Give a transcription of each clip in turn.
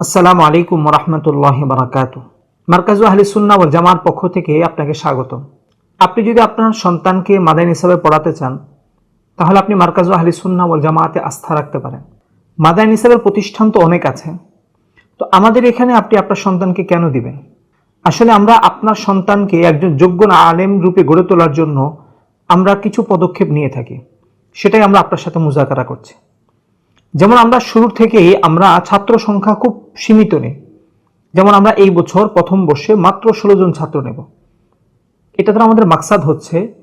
আসসালামু আলাইকুম রহমতুল্লাহ বারাকাতু। মার্কাজু আহলি সুন্না ওয়াল জামার পক্ষ থেকে আপনাকে স্বাগত আপনি যদি আপনার সন্তানকে মাদাইন হিসাবে পড়াতে চান, তাহলে আপনি মার্কাজু আহলি সুন্না ওয়াল জামাতে আস্থা রাখতে পারেন। মাদাইন হিসাবের প্রতিষ্ঠান তো অনেক আছে। তো আমাদের এখানে আপনি আপনার সন্তানকে কেন দিবেন? আসলে আমরা আপনার সন্তানকে একজন যোগ্য আলেম রূপে গড়ে তোলার জন্য আমরা কিছু পদক্ষেপ নিয়ে থাকি। সেটাই আমরা আপনার সাথে মুজাকারা করছি। যেমন আমরা শুরুর থেকেই আমরা ছাত্র সংখ্যা খুব সীমিত নেই। যেমন আমরা এই বছর প্রথম বর্ষে মাত্র ষোলো জন ছাত্র নেব। এটা দ্বারা আমাদের মাকসাদ হচ্ছে,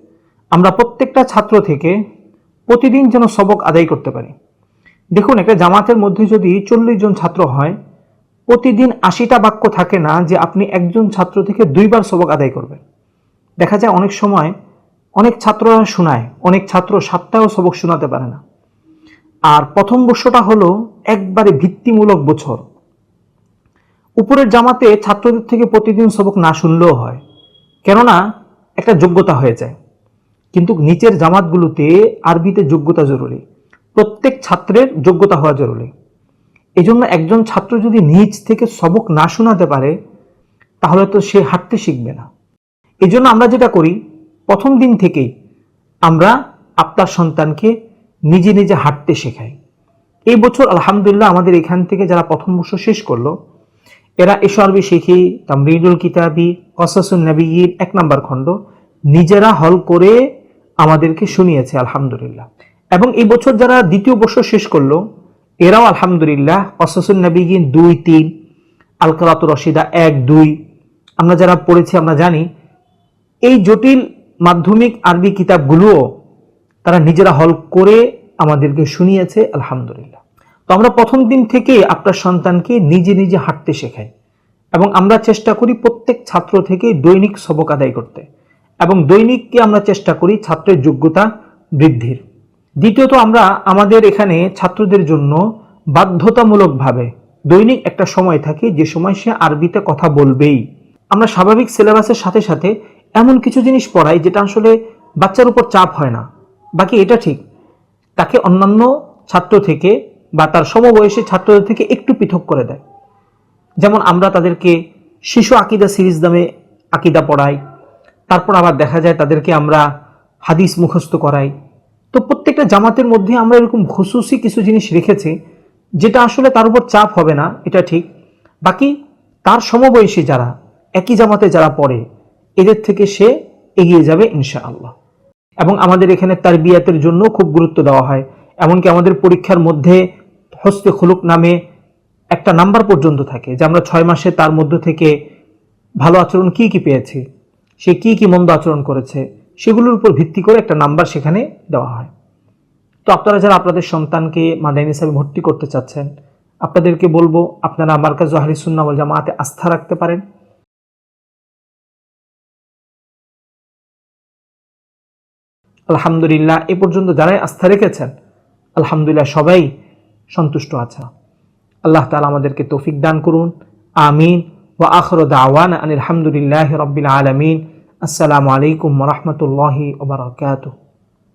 আমরা প্রত্যেকটা ছাত্র থেকে প্রতিদিন যেন সবক আদায় করতে পারি। দেখুন, একটা জামাতের মধ্যে যদি চল্লিশ জন ছাত্র হয়, প্রতিদিন আশিটা বাক্য থাকে না যে আপনি একজন ছাত্র থেকে দুইবার সবক আদায় করবেন। দেখা যায় অনেক সময় অনেক ছাত্ররা শোনায়, অনেক ছাত্র সাতটাও সবক শোনাতে পারে না। আর প্রথম বর্ষটা হলো একবারে ভিত্তিমূলক বছর। উপরের জামাতে ছাত্রদের থেকে প্রতিদিন সবক না শুনলেও হয়, কেননা একটা যোগ্যতা হয়ে যায়। কিন্তু নিচের জামাতগুলোতে আরবিতে যোগ্যতা জরুরি, প্রত্যেক ছাত্রের যোগ্যতা হওয়া জরুরি। এই জন্য একজন ছাত্র যদি নিজ থেকে সবক না শোনাতে পারে, তাহলে তো সে হাঁটতে শিখবে না। এই জন্য আমরা যেটা করি, প্রথম দিন থেকেই আমরা আপনার সন্তানকে নিজে নিজে হাঁটতে শেখাই এই বছর আলহামদুলিল্লাহ আমাদের এখান থেকে যারা প্রথম বর্ষ শেষ করল, এরা এসো আরবি শিখি, তামরিদুল কিতাবি, কসাসুন নবীর এক নম্বর খণ্ড নিজেরা হল করে আমাদেরকে শুনিয়েছে আলহামদুলিল্লাহ। এবং এই বছর যারা দ্বিতীয় বর্ষ শেষ করল, এরাও আলহামদুলিল্লাহ কসাসুন নবীগিন দুই তিন আল রশিদা এক দুই, আমরা যারা পড়েছি আমরা জানি, এই জটিল মাধ্যমিক আরবি কিতাবগুলোও তারা নিজেরা হল করে আমাদেরকে শুনিয়েছে, আলহামদুলিল্লাহ। তো আমরা প্রথম দিন থেকে আপনার সন্তানকে নিজে নিজে হাঁটতে শেখাই এবং আমরা চেষ্টা করি প্রত্যেক ছাত্র থেকে দৈনিক সবক আদায় করতে এবং দৈনিককে আমরা চেষ্টা করি ছাত্রের যোগ্যতা বৃদ্ধির। দ্বিতীয়ত আমরা আমাদের এখানে ছাত্রদের জন্য বাধ্যতামূলকভাবে দৈনিক একটা সময় থাকে, যে সময় সে আরবিতে কথা বলবেই। আমরা স্বাভাবিক সিলেবাসের সাথে সাথে এমন কিছু জিনিস পড়াই যেটা আসলে বাচ্চার উপর চাপ হয় না। বাকি এটা ঠিক। তাকে অন্যান্য ছাত্র থেকে বা তার সমবয়সী ছাত্রদের থেকে একটু পৃথক করে দেয়। যেমন আমরা তাদেরকে শিশু আকিদা সিরিজ নামে আকিদা পড়াই, তারপর আবার দেখা যায় তাদেরকে আমরা হাদিস মুখস্থ করাই। তো প্রত্যেকটা জামাতের মধ্যে আমরা এরকম খুশুসি কিছু জিনিস রেখেছি, যেটা আসলে তার উপর চাপ হবে না, এটা ঠিক। বাকি তার সমবয়সী যারা, একই জামাতে যারা পড়ে, এদের থেকে সে এগিয়ে যাবে ইনশাআল্লাহ। এবং আমাদের এখানে তার বিয়াতের জন্য খুব গুরুত্ব দেওয়া হয়। এমনকি আমাদের পরীক্ষার মধ্যে হস্তে খুলুক নামে একটা নাম্বার পর্যন্ত থাকে যে আমরা ছয় মাসে তার মধ্য থেকে ভালো আচরণ কি কি পেয়েছি, সে কি কি মন্দ আচরণ করেছে, সেগুলোর উপর ভিত্তি করে একটা নাম্বার সেখানে দেওয়া হয়। তো আপনারা যারা আপনাদের সন্তানকে মাদাইন হিসাবে ভর্তি করতে চাচ্ছেন, আপনাদেরকে বলব, আপনারা মার্কাজ আহলি সুন্না ওয়াল জামাতে আস্থা রাখতে পারেন। আলহামদুলিল্লাহ, এ পর্যন্ত যারাই আস্থা রেখেছেন, আলহামদুলিল্লাহ সবাই সন্তুষ্ট আছে। আল্লাহ তালা আমাদেরকে তৌফিক দান করুন। আমিন। ও আখর দাওয়ান আনিল হামদুলিল্লাহ রবিল আলমিন। আসসালামু আলাইকুম রহমতুল্লাহি ওবরাকাতুহ